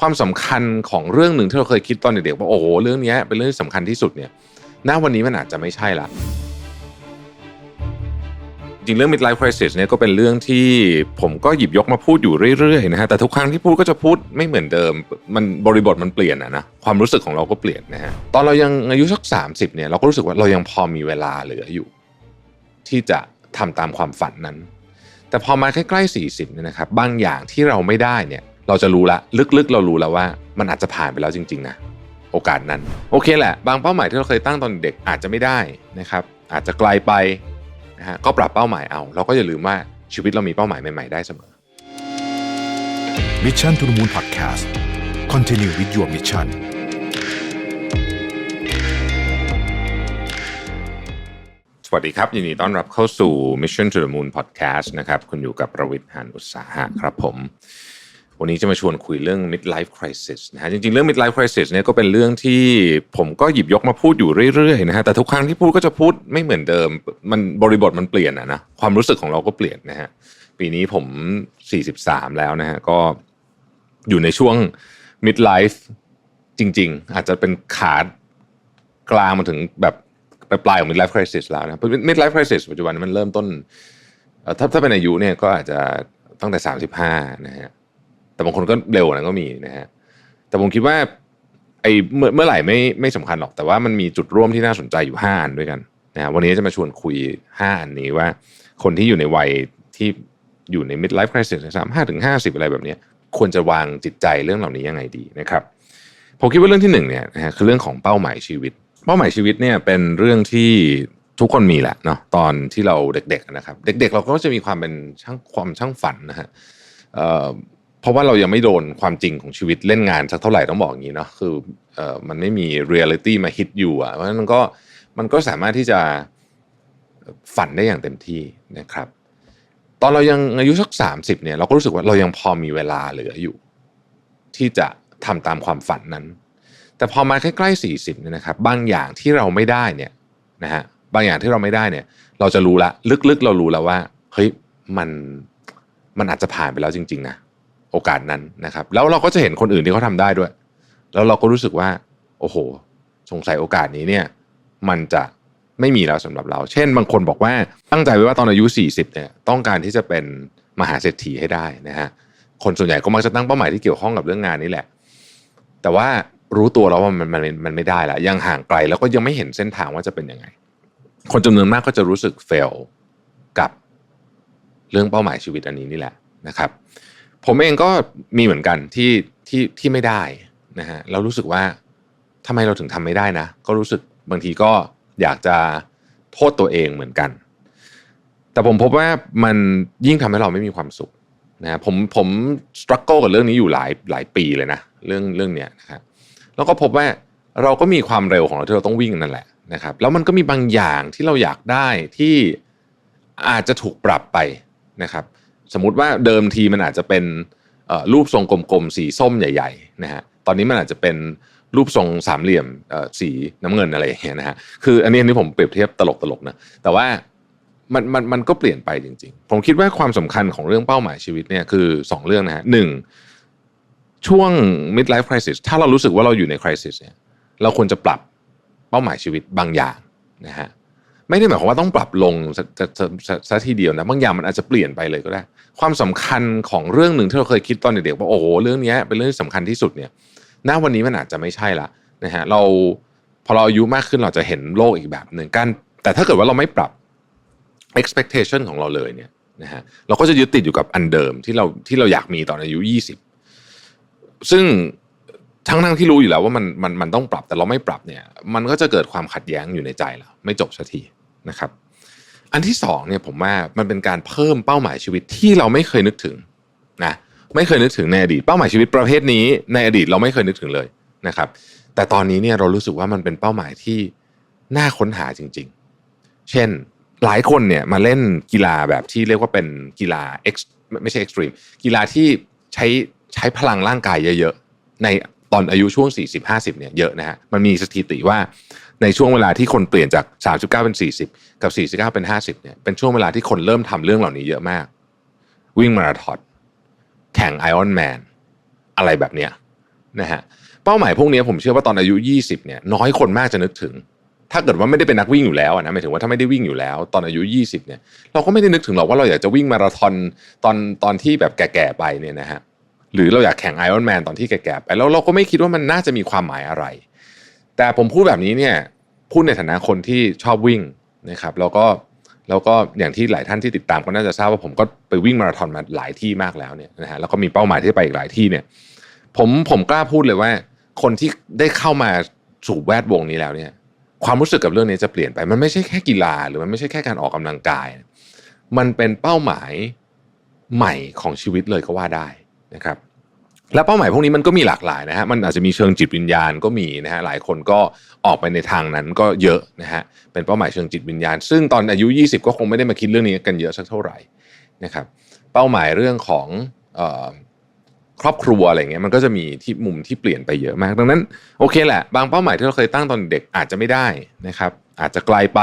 ความสำคัญของเรื่องหนึ่งที่เราเคยคิดตอนเด็กๆว่าโอ้โหเรื่องนี้เป็นเรื่องที่สำคัญที่สุดเนี่ยณวันนี้มันอาจจะไม่ใช่ละจริงเรื่อง midlife crisis เนี่ยก็เป็นเรื่องที่ผมก็หยิบยกมาพูดอยู่เรื่อยๆนะฮะแต่ทุกครั้งที่พูดก็จะพูดไม่เหมือนเดิม มันบริบทมันเปลี่ยนอะนะความรู้สึกของเราก็เปลี่ยนนะฮะตอนเรายังอายุสัก 30เนี่ยเราก็รู้สึกว่าเรายังพอมีเวลาเหลืออยู่ ที่จะทำตามความฝันนั้น แต่พอมาใกล้ๆ40เนี่ยนะครับบางอย่างที่เราไม่ได้เนี่ย เราจะรู้ละลึกๆ เรารู้แล้วว่า มันอาจจะผ่านไปแล้วจริง ๆ นะโอกาสนั้น โอเคแหละ บางเป้าหมายที่เราเคยตั้งตอนเด็กอาจจะไม่ได้นะครับอาจจะไกลไปนะฮะก็ปรับเป้าหมายเอา เราก็อย่าลืมว่าชีวิตเรามีเป้าหมายใหม่ๆได้เสมอ Mission to the Moon Podcast Continue with your mission สวัสดีครับ ยินดีต้อนรับเข้าสู่ Mission to the Moon Podcast นะครับ คุณอยู่กับประวิทย์หานอุตสาหะครับผม วันนี้จะมาชวนคุยเรื่อง midlife crisis นะฮะจริงๆ เรื่อง midlife crisis เนี่ยก็เป็นเรื่องที่ผมก็หยิบยกมาพูดอยู่เรื่อยๆนะฮะแต่ทุกครั้งที่พูดก็จะพูดไม่เหมือนเดิม มันบริบทมันเปลี่ยนอะนะความรู้สึกของเราก็เปลี่ยนนะฮะปีนี้ผม 43 แล้วนะฮะก็อยู่ในช่วง midlife จริง ๆ อาจจะเป็นขากลางมาถึงแบบปลายของ midlife crisis แล้วนะ midlife crisis ปัจจุบันมันเริ่มต้นถ้าถ้าเป็นอายุเนี่ยก็อาจจะตั้งแต่ 35 นะฮะ แต่บางคนก็เร็วนะก็มีนะฮะแต่ผมคิดว่าไอ้เมื่อเมื่อไหร่ไม่ไม่สำคัญหรอกแต่ว่ามันมีจุดร่วมที่น่าสนใจอยู่5อันด้วยกันนะฮะวันนี้จะมาชวนคุย5อันนี้ว่า คนที่อยู่ในวัยที่อยู่ใน midlife crisis สามห้าถึงห้าสิบอะไรแบบนี้ควรจะวางจิตใจเรื่องเหล่านี้ยังไงดีนะครับผมคิดว่าเรื่องที่หนึ่งเนี่ยนะฮะคือเรื่องของเป้าหมายชีวิต เป้าหมายชีวิตเนี่ยเป็นเรื่องที่ทุกคนมีแหละเนาะตอนที่เราเด็กๆนะครับ เด็ก ๆ เราก็จะมีความเป็นช่างความช่างฝันนะฮะ เพราะว่าเรายังไม่โดนความจริงของชีวิตเล่นงานสักเท่าไหร่ต้องบอกอย่างนี้เนาะคือเออมันไม่มีเรียลิตี้มาฮิตอยู่อะเพราะฉะนั้นมันก็มันก็สามารถที่จะฝันได้อย่างเต็มที่นะครับ ตอนเรายังอายุสักสามสิบเนี่ยเราก็รู้สึกว่าเรายังพอมีเวลาเหลืออยู่ ที่จะทำตามความฝันนั้น แต่พอมาใกล้ๆสี่สิบเนี่ยนะครับ บางอย่างที่เราไม่ได้เนี่ยนะฮะบางอย่างที่เราไม่ได้เนี่ย เราจะรู้ละลึกๆ เรารู้แล้วว่าเฮ้ยมันมันอาจจะผ่านไปแล้วจริง ๆ นะ โอกาสนั้นนะครับ แล้วเราก็จะเห็นคนอื่นที่เขาทำได้ด้วย แล้วเราก็รู้สึกว่า โอ้โห สงสัยโอกาสนี้เนี่ย มันจะไม่มีแล้วสำหรับเรา เช่น บางคนบอกว่าตั้งใจไว้ว่าตอนอายุ 40เนี่ยต้องการที่จะเป็นมหาเศรษฐีให้ได้นะฮะคนส่วนใหญ่ก็มักจะตั้งเป้าหมายที่เกี่ยวข้องกับเรื่องงานนี้แหละ แต่ว่ารู้ตัวแล้วว่ามันมันมันไม่ได้ละยังห่างไกลแล้วก็ยังไม่เห็นเส้นทางว่าจะเป็นยังไง คนจำนวนมากก็จะรู้สึกเฟลกับเรื่องเป้าหมายชีวิตอันนี้นี่แหละนะครับ ผมเองก็มีเหมือนกันที่ที่ที่ไม่ได้นะฮะเรารู้สึกว่าทำไมเราถึงทำไม่ได้นะ ก็รู้สึกบางทีก็อยากจะโทษตัวเองเหมือนกัน แต่ผมพบว่ามันยิ่งทำให้เราไม่มีความสุขนะฮะผมผมสครัลเกิลกับเรื่องนี้อยู่หลายหลายปีเลยนะเรื่องเรื่องเนี้ยนะครับแล้วก็พบว่าเราก็มีความเร็วของเราที่เราต้องวิ่งนั่นแหละนะครับแล้วมันก็มีบางอย่างที่เราอยากได้ที่อาจจะถูกปรับไปนะครับ สมมติว่าเดิมทีมันอาจจะเป็นรูปทรงกลมๆสีส้มใหญ่ๆนะฮะตอนนี้มันอาจจะเป็นรูปทรงสามเหลี่ยมสีน้ำเงินอะไรอย่างเงี้ยนะฮะคืออันนี้อันนี้ผมเปรียบเทียบตลกๆนะแต่ว่ามันมันมันก็เปลี่ยนไปจริง ๆ ผมคิดว่าความสำคัญของเรื่องเป้าหมายชีวิตเนี่ยคือสองเรื่องนะฮะหนึ่งช่วง midlife crisis ถ้าเรารู้สึกว่าเราอยู่ใน crisis เนี่ยเราควรจะปรับเป้าหมายชีวิตบางอย่างนะฮะ ไม่ได้หมายความว่าต้องปรับลงซะทีเดียวนะบางอย่างมันอาจจะเปลี่ยนไปเลยก็ได้ ความสำคัญของเรื่องหนึ่งที่เราเคยคิดตอนเด็กๆว่าโอ้โหเรื่องนี้เป็นเรื่องที่สำคัญที่สุดเนี่ยณวันนี้มันอาจจะไม่ใช่ละนะฮะเราพอเราอายุมากขึ้นเราจะเห็นโลกอีกแบบหนึ่งการแต่ถ้าเกิดว่าเราไม่ปรับ expectation ของเราเลยเนี่ยนะฮะเราก็จะยึดติดอยู่กับอันเดิมที่เราที่เราอยากมีตอนอายุ 20 ซึ่งทั้งทั้งที่รู้อยู่แล้วว่ามันมันมันต้องปรับแต่เราไม่ปรับเนี่ย มันก็จะเกิดความขัดแย้งอยู่ในใจเราไม่จบสักที นะครับ อันที่สองเนี่ยผมว่ามันเป็นการเพิ่มเป้าหมายชีวิตที่เราไม่เคยนึกถึงนะไม่เคยนึกถึงในอดีตเป้าหมายชีวิตประเภทนี้ ในอดีตเราไม่เคยนึกถึงเลยนะครับ แต่ตอนนี้เนี่ยเรารู้สึกว่ามันเป็นเป้าหมายที่น่าค้นหาจริง ๆ เช่นหลายคนเนี่ยมาเล่นกีฬาแบบที่เรียกว่าเป็นกีฬา X ไม่ใช่ extreme กีฬาที่ใช้ใช้พลังร่างกายเยอะๆในตอนอายุช่วง 40-50เนี่ยเยอะนะฮะมันมีสถิติว่า ในช่วงเวลาที่คนเปลี่ยนจาก 39 เป็น 40 กับ 49 เป็น 50เนี่ยเป็นช่วงเวลาที่คนเริ่มทำเรื่องเหล่านี้เยอะมาก วิ่งมาราธอนแข่งไอออนแมนอะไรแบบเนี้ยนะฮะเป้าหมายพวกนี้ผมเชื่อว่าตอนอายุ 20เนี่ยน้อยคนมากจะนึกถึง ถ้าเกิดว่าไม่ได้เป็นนักวิ่งอยู่แล้วนะหมายถึงว่าถ้าไม่ได้วิ่งอยู่แล้ว ตอนอายุ 20เนี่ยเราก็ไม่ได้นึกถึงหรอกว่าเราอยากจะวิ่งมาราธอนตอนตอนที่แบบแก่ๆไปเนี่ยนะฮะหรือเราอยากแข่งไอรอนแมนตอนที่แก่ๆไปแล้วเราก็ไม่คิดว่ามันน่าจะมีความหมายอะไร แต่ผมพูดแบบนี้เนี่ยพูดในฐานะคนที่ชอบวิ่งนะครับแล้วก็แล้วก็อย่างที่หลายท่านที่ติดตามก็น่าจะทราบว่าผมก็ไปวิ่งมาราธอนมาหลายที่มากแล้วเนี่ยนะฮะแล้วก็มีเป้าหมายที่ไปอีกหลายที่เนี่ยผมผมกล้าพูดเลยว่า คนที่ได้เข้ามาสู่แวดวงนี้แล้วเนี่ย ความรู้สึกกับเรื่องนี้จะเปลี่ยนไป มันไม่ใช่แค่กีฬา หรือมันไม่ใช่แค่การออกกำลังกาย มันเป็นเป้าหมายใหม่ของชีวิตเลยก็ว่าได้นะครับ และเป้าหมายพวกนี้มันก็มีหลากหลายนะฮะมันอาจจะมีเชิงจิตวิญญาณก็มีนะฮะหลายคนก็ออกไปในทางนั้นก็เยอะนะฮะเป็นเป้าหมายเชิงจิตวิญญาณ ซึ่งตอนอายุ 20 ก็คงไม่ได้มาคิดเรื่องนี้กันเยอะสักเท่าไหร่นะครับเป้าหมายเรื่องของออครอบครัวอะไรเงี้ยมันก็จะมีที่มุมที่เปลี่ยนไปเยอะมาก ดังนั้นโอเคแหละ บางเป้าหมายที่เราเคยตั้งตอนเด็กอาจจะไม่ได้นะครับ อาจจะไกลไป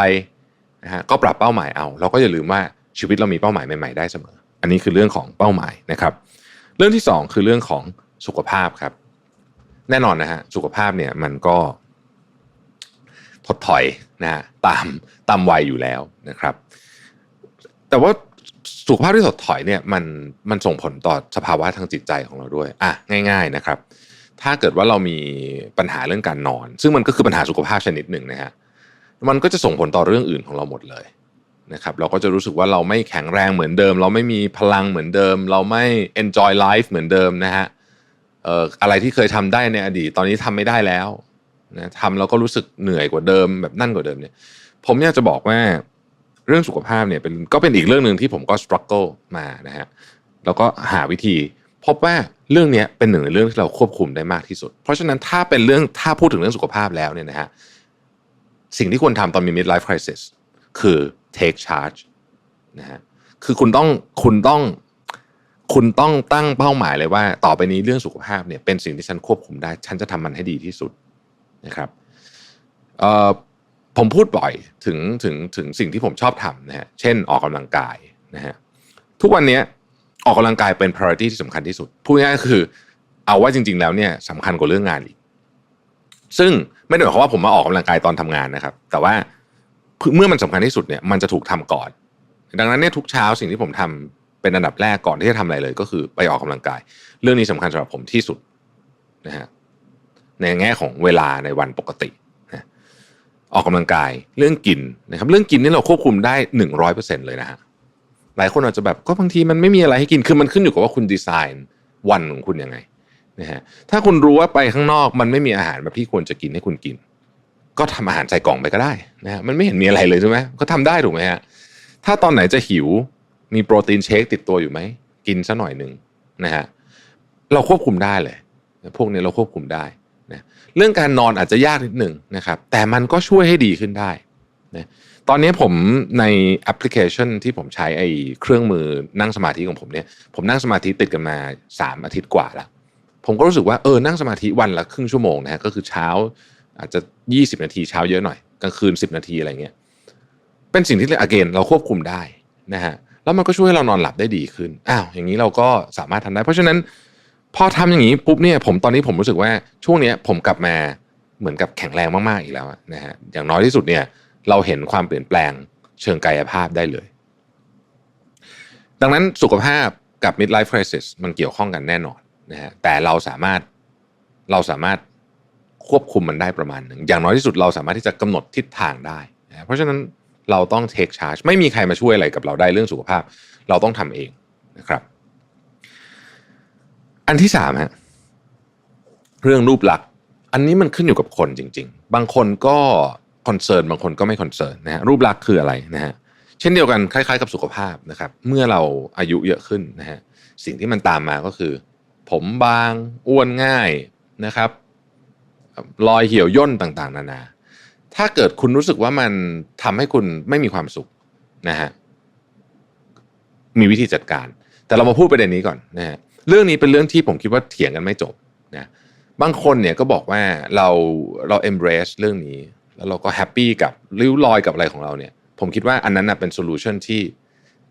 นะฮะก็ปรับเป้าหมายเอา เราก็อย่าลืมว่าชีวิตเรามีเป้าหมายใหม่ๆได้เสมอ อันนี้คือเรื่องของเป้าหมายนะครับ เรื่องที่สองคือเรื่องของสุขภาพครับ แน่นอนนะฮะสุขภาพเนี่ยมันก็ถดถอยนะฮะตามตามวัยอยู่แล้วนะครับ แต่ว่าสุขภาพที่ถดถอยเนี่ยมันมันส่งผลต่อสภาวะทางจิตใจของเราด้วยอะง่าย ๆนะครับ ถ้าเกิดว่าเรามีปัญหาเรื่องการนอน ซึ่งมันก็คือปัญหาสุขภาพชนิดหนึ่งนะฮะมันก็จะส่งผลต่อเรื่องอื่นของเราหมดเลย นะครับเราก็จะรู้สึกว่าเราไม่แข็งแรงเหมือนเดิม เราไม่มีพลังเหมือนเดิม เราไม่ enjoy life เหมือนเดิมนะฮะเอ่ออะไรที่เคยทำได้ในอดีตตอนนี้ทำไม่ได้แล้วนะทำแล้วก็รู้สึกเหนื่อยกว่าเดิมแบบนั่นกว่าเดิมเนี่ย ผมอยากจะบอกว่าเรื่องสุขภาพเนี่ยเป็นก็เป็นอีกเรื่องหนึ่งที่ผมก็ struggle มานะฮะแล้วก็หาวิธี พบว่าเรื่องนี้เป็นหนึ่งในเรื่องที่เราควบคุมได้มากที่สุด เพราะฉะนั้นถ้าเป็นเรื่องถ้าพูดถึงเรื่องสุขภาพแล้วเนี่ยนะฮะสิ่งที่ควรทำตอนมี midlife crisis คือ take charge นะฮะคือคุณต้องคุณต้องคุณต้องตั้งเป้าหมายเลยว่า ต่อไปนี้เรื่องสุขภาพเนี่ยเป็นสิ่งที่ฉันควบคุมได้ ฉันจะทำมันให้ดีที่สุดนะครับผมพูดบ่อยถึงถึงถึงสิ่งที่ผมชอบทำนะฮะเช่นออกกำลังกายนะฮะทุกวันนี้ออกกำลังกายเป็น priority ที่สำคัญที่สุดพูดง่ายๆคือเอาว่าจริง ๆ แล้วเนี่ยสำคัญกว่าเรื่องงานอีก ซึ่งไม่ได้หมายความว่าผมมาออกกำลังกายตอนทำงานนะครับ แต่ว่า เมื่อมันสำคัญที่สุดเนี่ยมันจะถูกทำก่อน ดังนั้นเนี่ยทุกเช้าสิ่งที่ผมทำเป็นอันดับแรกก่อนที่จะทำอะไรเลย ก็คือไปออกกำลังกาย เรื่องนี้สำคัญสำหรับผมที่สุดนะฮะในแง่ของเวลาในวันปกตินะออกกำลังกายเรื่องกินนะครับ เรื่องกินนี่เราควบคุมได้หนึ่งร้อยเปอร์เซ็นเลยนะฮะหลายคนอาจจะแบบก็บางทีมันไม่มีอะไรให้กินคือมันขึ้นอยู่กับว่าคุณดีไซน์วันของคุณยังไงนะฮะถ้าคุณรู้ว่าไปข้างนอกมันไม่มีอาหารแบบที่ควรจะกินให้คุณกิน ก็ทำอาหารใส่กล่องไปก็ได้นะฮะมันไม่เห็นมีอะไรเลยใช่ไหมก็ทำได้ถูกไหมฮะถ้าตอนไหนจะหิวมีโปรตีนเชคติดตัวอยู่ไหมกินซะหน่อยหนึ่งนะฮะเราควบคุมได้เลย พวกนี้เราควบคุมได้นะเรื่องการนอนอาจจะยากนิดหนึ่งนะครับ แต่มันก็ช่วยให้ดีขึ้นได้นะตอนนี้ผมในแอปพลิเคชันที่ผมใช้ไอ้เครื่องมือนั่งสมาธิของผมเนี่ย ผมนั่งสมาธิติดกันมา 3 อาทิตย์กว่าแล้ว ผมก็รู้สึกว่าเออนั่งสมาธิวันละครึ่งชั่วโมงนะฮะก็คือเช้า อาจจะ 20 นาทีเช้าเยอะหน่อยกลางคืน 10 นาทีอะไรเงี้ยเป็นสิ่งที่อเกนเราควบคุมได้นะฮะแล้วมันก็ช่วยให้เรานอนหลับได้ดีขึ้นอ้าวอย่างนี้เราก็สามารถทำได้ เพราะฉะนั้นพอทำอย่างนี้ปุ๊บเนี่ยผมตอนนี้ผมรู้สึกว่าช่วงเนี้ยผมกลับมาเหมือนกับแข็งแรงมากๆอีกแล้วนะฮะอย่างน้อยที่สุดเนี่ยเราเห็นความเปลี่ยนแปลงเชิงกายภาพได้เลย ดังนั้นสุขภาพกับ midlife crisis มันเกี่ยวข้องกันแน่นอนนะฮะแต่เราสามารถเราสามารถ ควบคุมมันได้ประมาณหนึ่งอย่างน้อยที่สุดเราสามารถที่จะกำหนดทิศทางได้นะเพราะฉะนั้นเราต้อง take charge ไม่มีใครมาช่วยอะไรกับเราได้เรื่องสุขภาพ เราต้องทำเองนะครับ อันที่สามฮะเรื่องรูปลักษณ์อันนี้มันขึ้นอยู่กับคนจริง ๆ บางคนก็คอนเซิร์นบางคนก็ไม่คอนเซิร์นนะฮะรูปลักษณ์คืออะไรนะฮะเช่นเดียวกันคล้ายๆกับสุขภาพนะครับ เมื่อเราอายุเยอะขึ้นนะฮะสิ่งที่มันตามมาก็คือ ผมบางอ้วนง่ายนะครับ รอยเหี่ยวย่นต่างๆ นานา ถ้าเกิดคุณรู้สึกว่ามันทำให้คุณไม่มีความสุขนะฮะมีวิธีจัดการ แต่เรามาพูดประเด็นนี้ก่อนนะฮะเรื่องนี้เป็นเรื่องที่ผมคิดว่าเถียงกันไม่จบนะบางคนเนี่ยก็บอกว่าเราเรา embrace เรื่องนี้ แล้วเราก็แฮปปี้กับริ้วรอยกับอะไรของเราเนี่ย ผมคิดว่าอันนั้นนะเป็นโซลูชันที่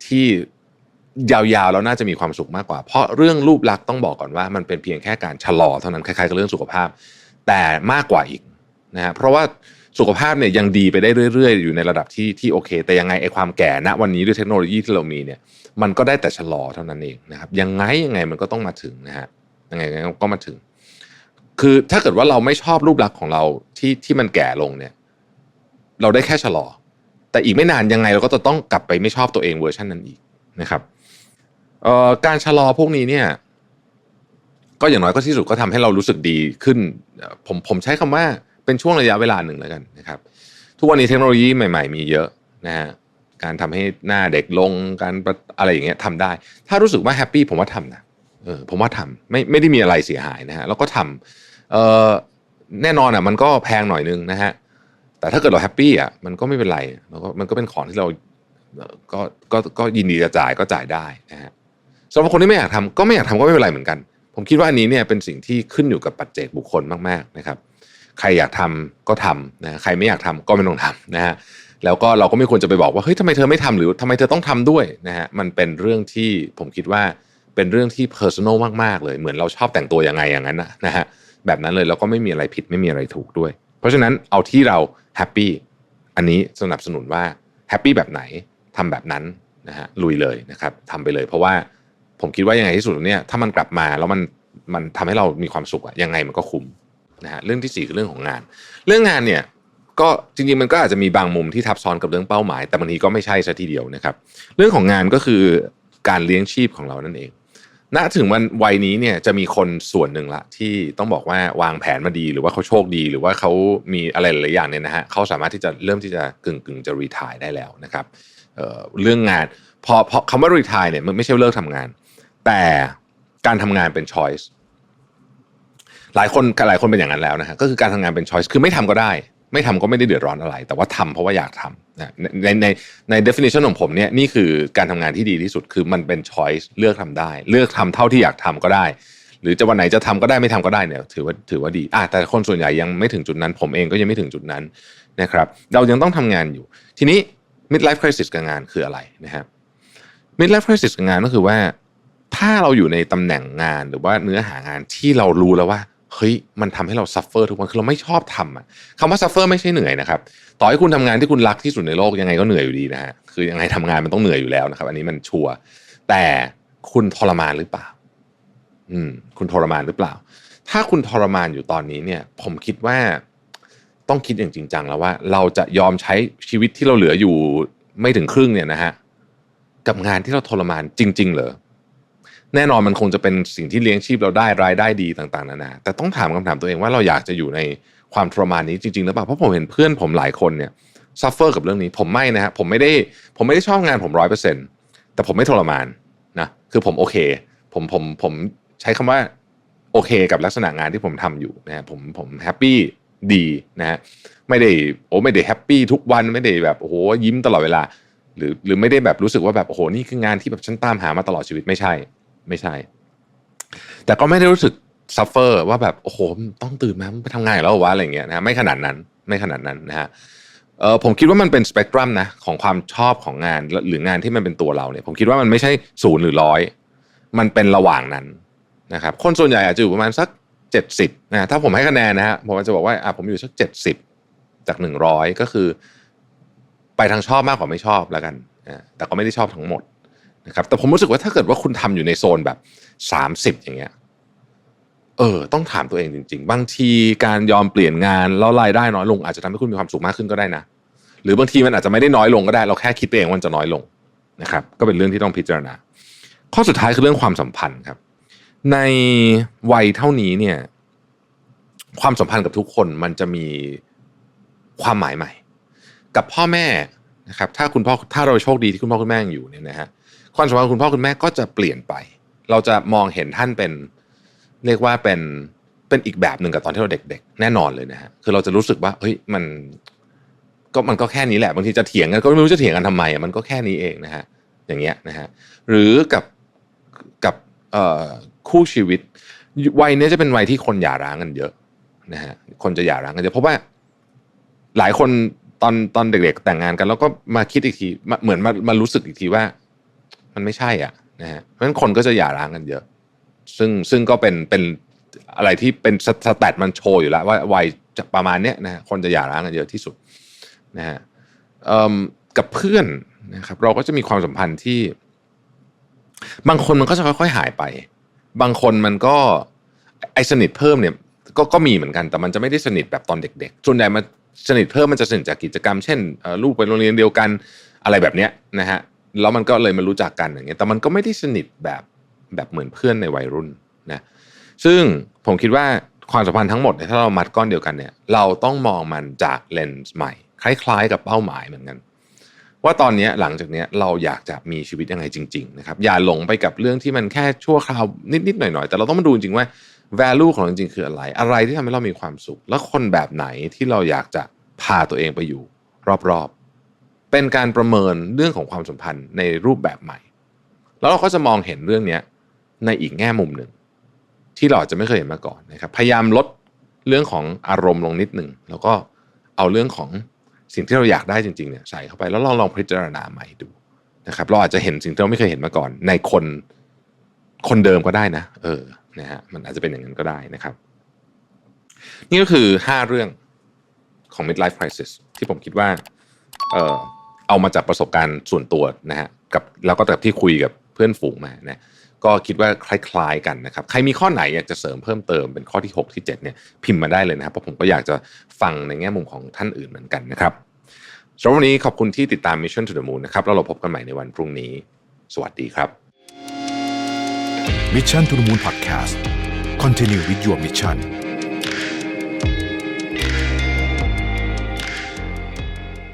ที่ยาวๆแล้วน่าจะมีความสุขมากกว่า เพราะเรื่องรูปลักษณ์ต้องบอกก่อนว่ามันเป็นเพียงแค่การชะลอเท่านั้นคล้ายๆกับเรื่องสุขภาพ แต่มากกว่าอีกนะฮะเพราะว่าสุขภาพเนี่ยยังดีไปได้เรื่อย ๆ อยู่ในระดับที่ที่โอเค แต่ยังไงไอ้ความแก่ณวันนี้ด้วยเทคโนโลยีที่เรามีเนี่ยมันก็ได้แต่ชะลอเท่านั้นเองนะครับยังไงยังไงมันก็ต้องมาถึงนะฮะยังไงยังไงก็มาถึง คือถ้าเกิดว่าเราไม่ชอบรูปลักษณ์ของเราที่ที่มันแก่ลงเนี่ย เราได้แค่ชะลอ แต่อีกไม่นานยังไงเราก็จะต้องกลับไปไม่ชอบตัวเองเวอร์ชันนั้นอีกนะครับเอ่อการชะลอพวกนี้เนี่ย ก็อย่างน้อยก็ที่สุดก็ทำให้เรารู้สึกดีขึ้น ผมผมใช้คำว่าเป็นช่วงระยะเวลาหนึ่งแล้วกันนะครับ ทุกวันนี้เทคโนโลยีใหม่ ๆ มีเยอะนะฮะการทำให้หน้าเด็กลงการอะไรอย่างเงี้ยทำได้ ถ้ารู้สึกว่าแฮปปี้ผมว่าทำนะเออผมว่าทำไม่ไม่ได้มีอะไรเสียหายนะฮะแล้วก็ทำเออแน่นอนอะมันก็แพงหน่อยนึงนะฮะแต่ถ้าเกิดเราแฮปปี้อะมันก็ไม่เป็นไรแล้วก็มันก็เป็นของที่เราก็ก็ก็ยินดีจะจ่ายก็จ่ายได้นะฮะสำหรับคนที่ไม่อยากทำก็ไม่อยากทำก็ไม่เป็นไรเหมือนกัน ผมคิดว่าอันนี้เนี่ยเป็นสิ่งที่ขึ้นอยู่กับปัจเจกบุคคลมากๆนะครับ ใครอยากทำก็ทำนะใครไม่อยากทำก็ไม่ต้องทำนะฮะแล้วก็เราก็ไม่ควรจะไปบอกว่าเฮ้ยทำไมเธอไม่ทำหรือทำไมเธอต้องทำด้วยนะฮะมันเป็นเรื่องที่ผมคิดว่าเป็นเรื่องที่เพอร์ซันอลมากๆเลยเหมือนเราชอบแต่งตัวยังไงอย่างนั้นนะนะฮะแบบนั้นเลยแล้วก็ไม่มีอะไรผิดไม่มีอะไรถูกด้วย เพราะฉะนั้นเอาที่เราแฮปปี้อันนี้สนับสนุนว่าแฮปปี้แบบไหนทำแบบนั้นนะฮะลุยเลยนะครับทำไปเลยเพราะว่า ผมคิดว่ายังไงที่สุดเนี่ยถ้ามันกลับมาแล้วมันมันทำให้เรามีความสุขอะยังไงมันก็คุ้มนะฮะเรื่องที่สี่คือเรื่องของงาน เรื่องงานเนี่ยก็จริงๆมันก็อาจจะมีบางมุมที่ทับซ้อนกับเรื่องเป้าหมาย แต่บางทีก็ไม่ใช่ซะทีเดียวนะครับ เรื่องของงานก็คือการเลี้ยงชีพของเรานั่นเองณถึงวันวัยนี้เนี่ยจะมีคนส่วนหนึ่งละที่ต้องบอกว่าวางแผนมาดีหรือว่าเขาโชคดี หรือว่าเขามีอะไรหลายอย่างเนี่ยนะฮะเขาสามารถที่จะเริ่มที่จะกึ่งกึ่งจะรีทายได้แล้วนะครับเอ่อเรื่องงานพอพอคำว่ารีทายเนี่ยมันไม่ใช่เลิกทำงาน แต่การทำงานเป็น choice หลายคนหลายคนเป็นอย่างนั้นแล้วนะฮะก็คือการทำงานเป็น choice คือไม่ทำก็ได้ ไม่ทำก็ไม่ได้เดือดร้อนอะไร แต่ว่าทำเพราะว่าอยากทำนะในในในใน definition ของผมเนี่ยนี่คือการทำงานที่ดีที่สุดคือมันเป็น choice เลือกทำได้ เลือกทำเท่าที่อยากทำก็ได้ หรือจะวันไหนจะทำก็ได้ไม่ทำก็ได้เนี่ยถือว่าถือว่าดีอะแต่คนส่วนใหญ่ยังไม่ถึงจุดนั้น ผมเองก็ยังไม่ถึงจุดนั้นนะครับ เรายังต้องทำงานอยู่ ทีนี้ midlife crisis กับงานคืออะไรนะครับ midlife crisis กับงานก็คือว่า ถ้าเราอยู่ในตำแหน่งงานหรือว่าเนื้อหางานที่เรารู้แล้วว่าเฮ้ยมันทำให้เราซัฟเฟอร์ทุกวันคือเราไม่ชอบทำอะคำว่าซัฟเฟอร์ไม่ใช่เหนื่อยนะครับต่อให้คุณทำงานที่คุณรักที่สุดในโลกยังไงก็เหนื่อยอยู่ดีนะฮะคือยังไงทำงานมันต้องเหนื่อยอยู่แล้วนะครับ อันนี้มันชัวร์แต่คุณทรมานหรือเปล่า อืม คุณทรมานหรือเปล่า ถ้าคุณทรมานอยู่ตอนนี้เนี่ย ผมคิดว่าต้องคิดอย่างจริงจังแล้วว่า เราจะยอมใช้ชีวิตที่เราเหลืออยู่ไม่ถึงครึ่งเนี่ยนะฮะกับงานที่เราทรมานจริง ๆ เหรอ แน่นอนมันคงจะเป็นสิ่งที่เลี้ยงชีพเราได้รายได้ดีต่างๆนานาแต่ต้องถามคำถามตัวเองว่าเราอยากจะอยู่ในความทรมานนี้จริงๆหรือเปล่าเพราะผมเห็นเพื่อนผมหลายคนเนี่ยซัฟเฟอร์กับเรื่องนี้ผมไม่นะฮะผมไม่ได้ผมไม่ได้ชอบงานผมร้อยเปอร์เซ็นแต่ผมไม่ทรมานนะคือผมโอเค ผมผมผมใช้คำว่าโอเค กับลักษณะงานที่ผมทำอยู่นะฮะผมผมแฮปปี้ดีนะฮะไม่ได้โอ้ไม่ได้แฮปปี้ทุกวันไม่ได้แบบโอ้โหยิ้มตลอดเวลา หรือหรือไม่ได้แบบรู้สึกว่าแบบโอ้โหนี่คืองานที่แบบฉันตามหามาตลอดชีวิตไม่ใช่ ไม่ใช่ แต่ก็ไม่ได้รู้สึกซัฟเฟอร์ว่าแบบโอ้โหต้องตื่นมาไปทำงานแล้วเหรอวะอะไรเงี้ยนะไม่ขนาดนั้นไม่ขนาดนั้นนะฮะเออผมคิดว่ามันเป็นสเปกตรัมนะของความชอบของงานหรืองานที่มันเป็นตัวเราเนี่ย ผมคิดว่ามันไม่ใช่ศูนย์หรือร้อยมันเป็นระหว่างนั้นนะครับ คนส่วนใหญ่อาจจะอยู่ประมาณสักเจ็ดสิบนะถ้าผมให้คะแนนนะฮะผมอาจจะบอกว่าอะผมอยู่สักเจ็ดสิบจากหนึ่งร้อยก็คือ ไปทางชอบมากกว่าไม่ชอบแล้วกันนะแต่ก็ไม่ได้ชอบทั้งหมด นะครับแต่ผมรู้สึกว่าถ้าเกิดว่าคุณทำอยู่ในโซนแบบสามสิบอย่างเงี้ยเออต้องถามตัวเองจริง ๆ บางทีการยอมเปลี่ยนงานแล้วรายได้น้อยลง อาจจะทำให้คุณมีความสุขมากขึ้นก็ได้นะ หรือบางทีมันอาจจะไม่ได้น้อยลงก็ได้ เราแค่คิดเองว่ามันจะน้อยลงนะครับ ก็เป็นเรื่องที่ต้องพิจารณา ข้อสุดท้ายคือเรื่องความสัมพันธ์ครับ ในวัยเท่านี้เนี่ย ความสัมพันธ์กับทุกคนมันจะมีความหมายใหม่ กับพ่อแม่นะครับ ถ้าคุณพ่อถ้าเราโชคดีที่คุณพ่อคุณแม่ยังอยู่เนี่ยนะฮะ ความสัมพันธ์คุณพ่อคุณแม่ก็จะเปลี่ยนไป เราจะมองเห็นท่านเป็น เรียกว่าเป็นเป็นอีกแบบหนึ่งกับตอนที่เราเด็ก ๆ แน่นอนเลยนะฮะคือเราจะรู้สึกว่าเฮ้ยมันก็มันก็แค่นี้แหละบางทีจะเถียงกันก็ไม่รู้จะเถียงกันทำไมอะมันก็แค่นี้เองนะฮะอย่างเงี้ยนะฮะหรือกับกับคู่ชีวิต วัยนี้จะเป็นวัยที่คนหย่าร้างกันเยอะนะฮะคนจะหย่าร้างกันเยอะเพราะว่าหลายคนตอนตอนเด็กๆแต่งงานกัน แล้วก็มาคิดอีกทีเหมือนมามารู้สึกอีกทีว่า มันไม่ใช่อะนะฮะเพราะฉะนั้นคนก็จะหย่าร้างกันเยอะ ซึ่งซึ่งก็เป็นเป็นอะไรที่เป็นสแตทมันโชว์อยู่แล้ว ว่าวัยประมาณเนี้ยนะฮะคนจะหย่าร้างกันเยอะที่สุดนะฮะกับเพื่อนนะครับ เราก็จะมีความสัมพันธ์ที่ บางคนมันก็จะค่อยๆหายไป บางคนมันก็ไอสนิทเพิ่มเนี่ยก็ก็มีเหมือนกันแต่มันจะไม่ได้สนิทแบบตอนเด็ก ๆ ส่วนใหญ่มันสนิทเพิ่มมันจะสนิทจากกิจกรรม เช่นลูกไปโรงเรียนเดียวกันอะไรแบบเนี้ยนะฮะ แล้วมันก็เลยมารู้จักกันอย่างเงี้ยแต่มันก็ไม่ได้สนิทแบบแบบเหมือนเพื่อนในวัยรุ่นนะซึ่งผมคิดว่าความสัมพันธ์ทั้งหมดเนี่ยถ้าเรามัดก้อนเดียวกันเนี่ยเราต้องมองมันจากเลนส์ใหม่ คล้าย ๆ กับเป้าหมายเหมือนกันว่าตอนนี้หลังจากนี้เราอยากจะมีชีวิตยังไงจริงๆนะครับอย่าหลงไปกับเรื่องที่มันแค่ชั่วคราวนิดๆหน่อยๆ แต่เราต้องมาดูจริงว่า value ของจริงๆคืออะไร อะไรที่ทำให้เรามีความสุข แล้วคนแบบไหนที่เราอยากจะพาตัวเองไปอยู่รอบๆ เป็นการประเมินเรื่องของความสัมพันธ์ในรูปแบบใหม่ แล้วเราก็จะมองเห็นเรื่องนี้ในอีกแง่มุมหนึ่ง ที่เราอาจจะไม่เคยเห็นมาก่อนนะครับ พยายามลดเรื่องของอารมณ์ลงนิดหนึ่งแล้วก็เอาเรื่องของสิ่งที่เราอยากได้จริงๆเนี่ยใส่เข้าไปแล้วลองลองพิจารณาใหม่ดูนะครับ เราอาจจะเห็นสิ่งที่เราไม่เคยเห็นมาก่อน ในคนคนเดิมก็ได้นะ เออนะฮะมันอาจจะเป็นอย่างนั้นก็ได้นะครับ นี่ก็คือ 5 เรื่องของ midlife crisis ที่ผมคิดว่า เออ เอามาจากประสบการณ์ส่วนตัวนะฮะกับแล้วก็จากที่คุยกับเพื่อนฝูงมานะก็คิดว่าคล้ายๆกันนะครับ ใครมีข้อไหนอยากจะเสริมเพิ่มเติมเป็นข้อที่ 6 ที่ 7เนี่ยพิมพ์มาได้เลยนะครับ เพราะผมก็อยากจะฟังในแง่มุมของท่านอื่นเหมือนกันนะครับสำหรับวันนี้ขอบคุณที่ติดตาม Mission to the Moon นะครับแล้วเราพบกันใหม่ในวันพรุ่งนี้ สวัสดีครับ Mission to the Moon Podcast Continue with your mission